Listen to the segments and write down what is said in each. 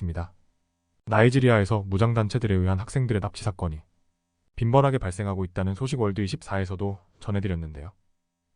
있습니다. 나이지리아에서 무장단체들에 의한 학생들의 납치 사건이 빈번하게 발생하고 있다는 소식 월드 24에서도 전해드렸는데요.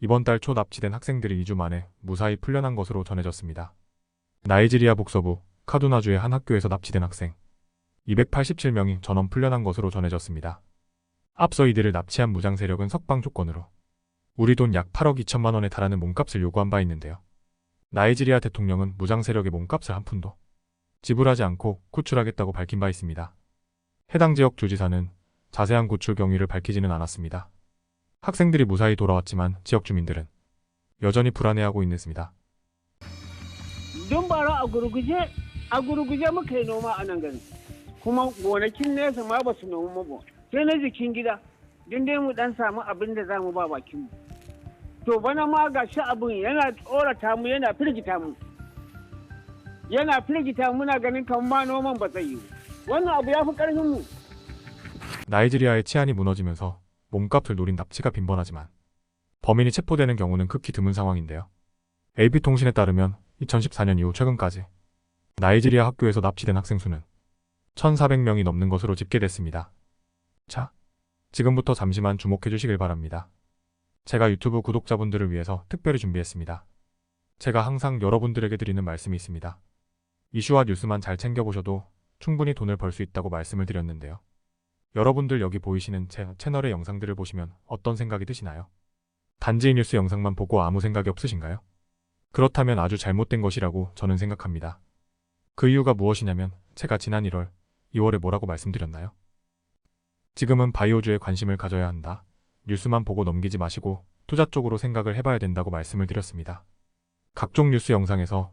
이번 달 초 납치된 학생들이 2주 만에 무사히 풀려난 것으로 전해졌습니다. 나이지리아 북서부 카두나주의 한 학교에서 납치된 학생 287명이 전원 풀려난 것으로 전해졌습니다. 앞서 이들을 납치한 무장 세력은 석방 조건으로 우리 돈 약 8억 2천만 원에 달하는 몸값을 요구한 바 있는데요. 나이지리아 대통령은 무장 세력의 몸값을 한 푼도 지불하지 않고 구출하겠다고 밝힌 바 있습니다. 해당 지역 주지사는 자세한 구출 경위를 밝히지는 않았습니다. 학생들이 무사히 돌아왔지만 지역 주민들은 여전히 불안해하고 있습니다. noma ba sai na jikin gida don dai mu dan samu abin da za mu ba bakin mu to bana ma ga shi abin yana tsorata mu yana firgita mu yana firgita mu muna ganin kan ma noman ba zai yi wannan abu ya fi karfin mu 나이지리아의 치안이 무너지면서 몸값을 노린 납치가 빈번하지만 범인이 체포되는 경우는 극히 드문 상황인데요. AP통신에 따르면 2014년 이후 최근까지 나이지리아 학교에서 납치된 학생 수는 1,400명이 넘는 것으로 집계됐습니다. 자, 지금부터 잠시만 주목해 주시길 바랍니다. 제가 유튜브 구독자분들을 위해서 특별히 준비했습니다. 제가 항상 여러분들에게 드리는 말씀이 있습니다. 이슈와 뉴스만 잘 챙겨보셔도 충분히 돈을 벌 수 있다고 말씀을 드렸는데요. 여러분들 여기 보이시는 제 채널의 영상들을 보시면 어떤 생각이 드시나요? 단지 뉴스 영상만 보고 아무 생각이 없으신가요? 그렇다면 아주 잘못된 것이라고 저는 생각합니다. 그 이유가 무엇이냐면 제가 지난 1월, 2월에 뭐라고 말씀드렸나요? 지금은 바이오주에 관심을 가져야 한다. 뉴스만 보고 넘기지 마시고 투자 쪽으로 생각을 해봐야 된다고 말씀을 드렸습니다. 각종 뉴스 영상에서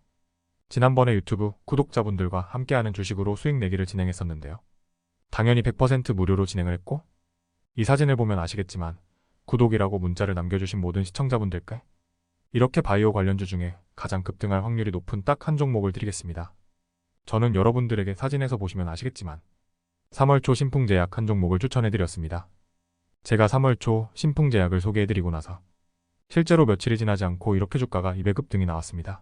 지난번에 유튜브 구독자분들과 함께하는 주식으로 수익 내기를 진행했었는데요. 당연히 100% 무료로 진행을 했고 이 사진을 보면 아시겠지만 구독이라고 문자를 남겨주신 모든 시청자분들께 이렇게 바이오 관련주 중에 가장 급등할 확률이 높은 딱 한 종목을 드리겠습니다. 저는 여러분들에게 사진에서 보시면 아시겠지만 3월 초 신풍제약 한 종목을 추천해드렸습니다. 제가 3월 초 신풍제약을 소개해드리고 나서 실제로 며칠이 지나지 않고 이렇게 주가가 200급등이 나왔습니다.